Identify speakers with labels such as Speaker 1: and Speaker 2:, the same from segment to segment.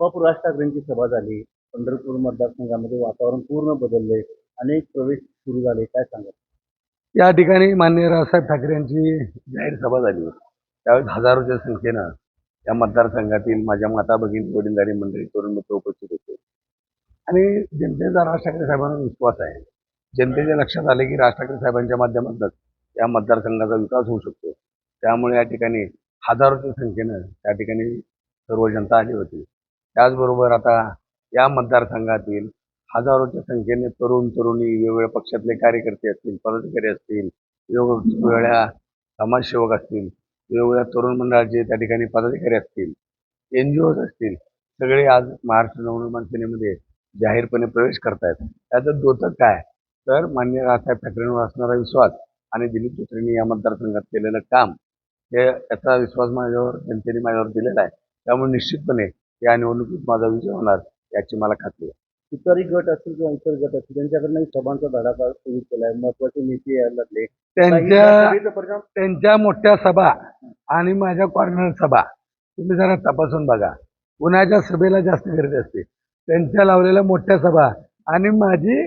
Speaker 1: बापू राज ठाकरेंची सभा झाली पंढरपूर मतदारसंघामध्ये वातावरण पूर्ण बदलले अनेक प्रवेश सुरू झाले काय सांगा
Speaker 2: या ठिकाणी मान्य रावसाहेब ठाकरे यांची जाहीर सभा झाली. होती त्यावेळेस हजारोच्या संख्येनं या मतदारसंघातील माझ्या माता भगिनी वडीलधारी मंडळी तरुण मित्र उपस्थित होते. आणि जनतेचा राज ठाकरे साहेबांना विश्वास आहे. जनतेच्या लक्षात आले की राज ठाकरे साहेबांच्या माध्यमातूनच या मतदारसंघाचा विकास होऊ शकतो. त्यामुळे या ठिकाणी हजारोच्या संख्येनं त्या ठिकाणी सर्व जनता आली होती. त्याचबरोबर आता या मतदारसंघातील हजारोच्या संख्येने तरुण तरुणी वेगवेगळ्या पक्षातले कार्यकर्ते असतील पदाधिकारी असतील वेगवेगळ्या समाजसेवक असतील वेगवेगळ्या तरुण मंडळाचे त्या ठिकाणी पदाधिकारी असतील एन जी ओज असतील सगळे आज महाराष्ट्र नवनिर्माण सेनेमध्ये जाहीरपणे प्रवेश करतायत. त्याचं दोतक काय? तर मान्य राजसाहेब ठाकरेंवर असणारा विश्वास आणि दिलीप जोत्रेंनी या मतदारसंघात केलेलं काम हे याचा विश्वास माझ्यावर जनतेने माझ्यावर दिलेला आहे. त्यामुळे निश्चितपणे या निवडणुकीत माझा विजय होणार याची मला खात्री आहे.
Speaker 1: तुतारी गट असतील किंवा इतर गट असतील त्यांच्याकडनं सभांचा धडाका सुरू केलाय. महत्त्वाचे नेते यायला लागले.
Speaker 2: त्यांच्या त्यांच्या मोठ्या सभा आणि माझ्या कॉर्नर सभा तुम्ही जरा तपासून बघा. कुणाच्या सभेला जास्त गर्दी असते. त्यांच्या लावलेल्या मोठ्या सभा आणि माझी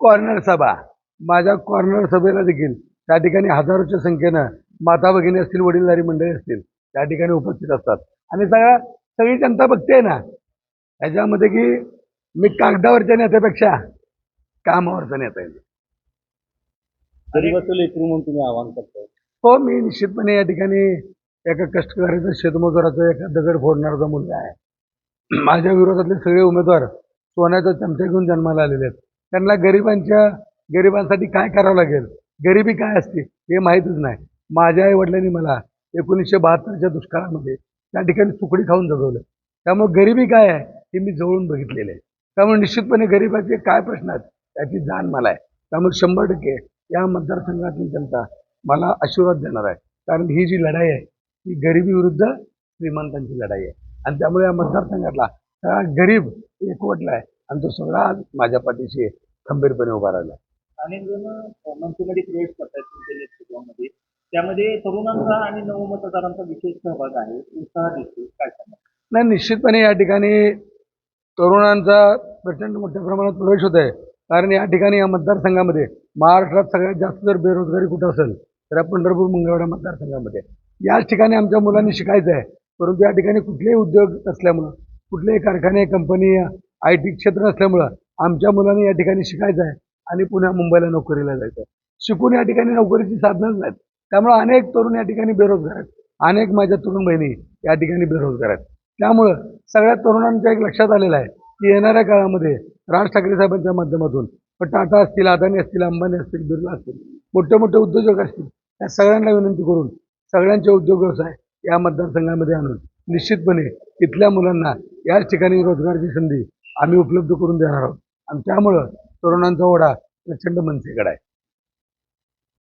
Speaker 2: कॉर्नर सभा. माझ्या कॉर्नर सभेला देखील त्या ठिकाणी हजारोच्या संख्येनं माता भगिनी असतील वडीलधारी मंडळी असतील त्या ठिकाणी उपस्थित असतात. आणि सगळ्या सगळी जनता बघते ना. ह्याच्यामध्ये की मी कागदावरच्या नेत्यापेक्षा कामावरचा नेता
Speaker 1: एकरू म्हणून तुम्ही आवाहन करताय.
Speaker 2: हो मी निश्चितपणे या ठिकाणी एका कष्टकऱ्याचा शेतमजुराचा एका दगड फोडणारा मुलगा आहे. माझ्या विरोधातले सगळे उमेदवार सोन्याचा चमचा घेऊन जन्माला आलेले आहेत. त्यांना गरिबांच्या गरिबांसाठी काय करावं लागेल? गरिबी काय असते हे माहीतच नाही. माझ्या आई वडिलांनी मला एकोणीसशे बहात्तरच्या दुष्काळामध्ये त्या ठिकाणी सुकडी खाऊन जगवलं. त्यामुळे गरिबी काय आहे हे मी जवळून बघितलेलं आहे. त्यामुळे निश्चितपणे गरिबाचे काय प्रश्न आहेत त्याची जाण मला आहे. त्यामुळे शंभर टक्के या मतदारसंघातली जनता मला आशीर्वाद देणार आहे. कारण ही जी लढाई आहे ती गरिबी विरुद्ध श्रीमंतांची लढाई आहे. आणि त्यामुळे या मतदारसंघातला सगळा गरीब एकवटला आहे. आणि तो सगळा आज माझ्या पाठीशी खंबीरपणे उभा राहिला
Speaker 1: अनेक जण मनसेमध्ये प्रवेश करतायत तुमच्या नेतृत्वामध्ये त्यामध्ये तरुणांचा आणि नवमतदारांचा विशेष सहभाग आहे. उत्साह दिसतो काय सांगा
Speaker 2: नाही निश्चितपणे या ठिकाणी तरुणांचा प्रचंड मोठ्या प्रमाणात प्रवेश होत आहे. कारण या ठिकाणी या मतदारसंघामध्ये महाराष्ट्रात सगळ्यात जास्त जर बेरोजगारी कुठं असेल तर या पंढरपूर मंगळवाडा मतदारसंघामध्ये. याच ठिकाणी आमच्या मुलांनी शिकायचं आहे. परंतु या ठिकाणी कुठलेही उद्योग नसल्यामुळं कुठलेही कारखाने कंपनी आय टी क्षेत्र नसल्यामुळं आमच्या मुलांनी या ठिकाणी शिकायचं आहे आणि पुन्हा मुंबईला नोकरीला जायचं आहे. शिकून या ठिकाणी नोकरीची साधनंच नाहीत. त्यामुळं अनेक तरुण या ठिकाणी बेरोजगार आहेत. अनेक माझ्या तरुण बहिणी या ठिकाणी बेरोजगार आहेत. त्यामुळं सगळ्या तरुणांच्या एक लक्षात आलेलं आहे की येणाऱ्या काळामध्ये राज ठाकरे साहेबांच्या माध्यमातून पण टाटा असतील अदानी असतील अंबानी असतील बिर्ला असतील मोठे मोठे उद्योजक असतील त्या सगळ्यांना विनंती करून सगळ्यांचे उद्योग व्यवसाय या मतदारसंघामध्ये आणून निश्चितपणे इथल्या मुलांना याच ठिकाणी रोजगाराची संधी आम्ही उपलब्ध करून देणार आहोत. आणि त्यामुळं तरुणांचा ओढा प्रचंड मनसेकडे आहे.